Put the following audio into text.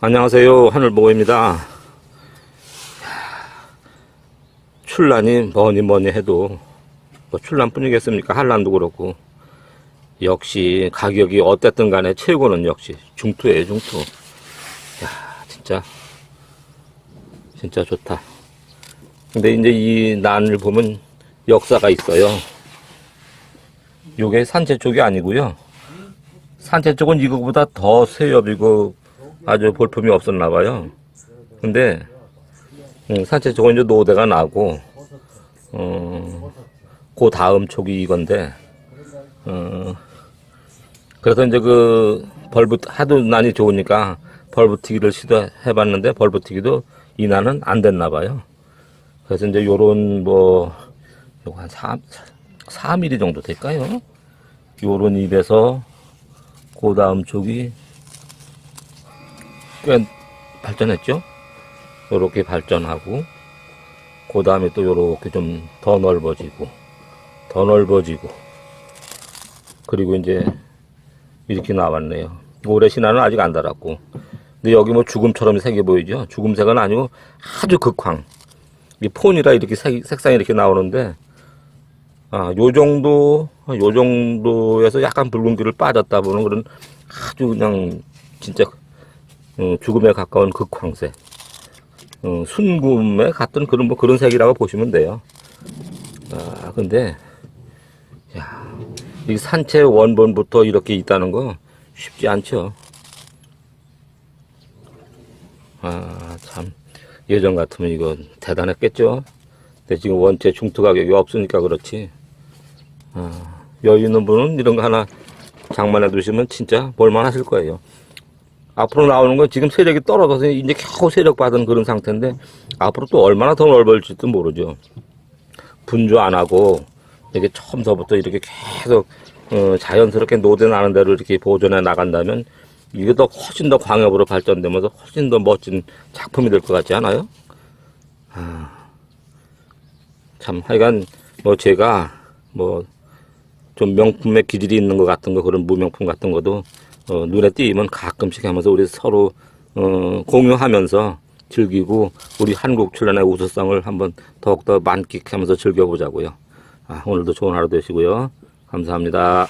안녕하세요. 하늘보고입니다. 출란이 뭐니 뭐니 해도 뭐 출란뿐이겠습니까? 한란도 그렇고 역시 가격이 어땠든 간에 최고는 역시 중투예요, 중투. 야, 진짜 진짜 좋다. 근데 이제 이 난을 보면 역사가 있어요. 요게 산채 쪽이 아니고요. 산채 쪽은 이거보다 더 세엽이고 아주 볼품이 없었나 봐요. 근데 음, 산채 쪽은 이제 노대가 나고 어, 그 다음 촉이 이건데 어, 그래서 이제 그 벌브 하도 난이 좋으니까 벌브튀기를 시도해봤는데 벌브튀기도 이 난은 안 됐나 봐요. 그래서 이제 요런 뭐 요거 한 3, 4mm 정도 될까요? 요런 입에서 그 다음 쪽이 꽤 발전했죠? 요렇게 발전하고 그 다음에 또 요렇게 좀 더 넓어지고 더 넓어지고 그리고 이제 이렇게 나왔네요. 올해 신화는 아직 안 달았고 근데 여기 뭐 죽음처럼 색이 보이죠? 죽음색은 아니고 아주 극황 이 폰이라 이렇게 색, 색상이 이렇게 나오는데 아, 요 정도, 요 정도에서 약간 붉은기를 빠졌다 보는 그런 아주 그냥 진짜 어, 죽음에 가까운 극황색. 어, 순금에 같은 그런 뭐 그런 색이라고 보시면 돼요. 아, 근데 야, 이 산채 원본부터 이렇게 있다는 거 쉽지 않죠. 아, 참 예전 같으면 이거 대단했겠죠. 근데 지금 원체 중투 가격이 없으니까 그렇지. 아, 여유 있는 분은 이런 거 하나 장만해 두시면 진짜 볼만 하실 거예요. 앞으로 나오는 건 지금 세력이 떨어져서 이제 겨우 세력 받은 그런 상태인데 앞으로 또 얼마나 더 넓어질지도 모르죠. 분주 안 하고 이렇게 처음서부터 이렇게 계속 어, 자연스럽게 노대 나는 대로 이렇게 보존해 나간다면 이게 더 훨씬 더 광역으로 발전되면서 훨씬 더 멋진 작품이 될 것 같지 않아요? 아, 참 하여간 뭐 제가 뭐 좀 명품의 기질이 있는 것 같은 거 그런 무명품 같은 것도 어, 눈에 띄면 가끔씩 하면서 우리 서로 어, 공유하면서 즐기고 우리 한국 출연의 우수성을 한번 더욱더 만끽하면서 즐겨보자고요. 아, 오늘도 좋은 하루 되시고요. 감사합니다.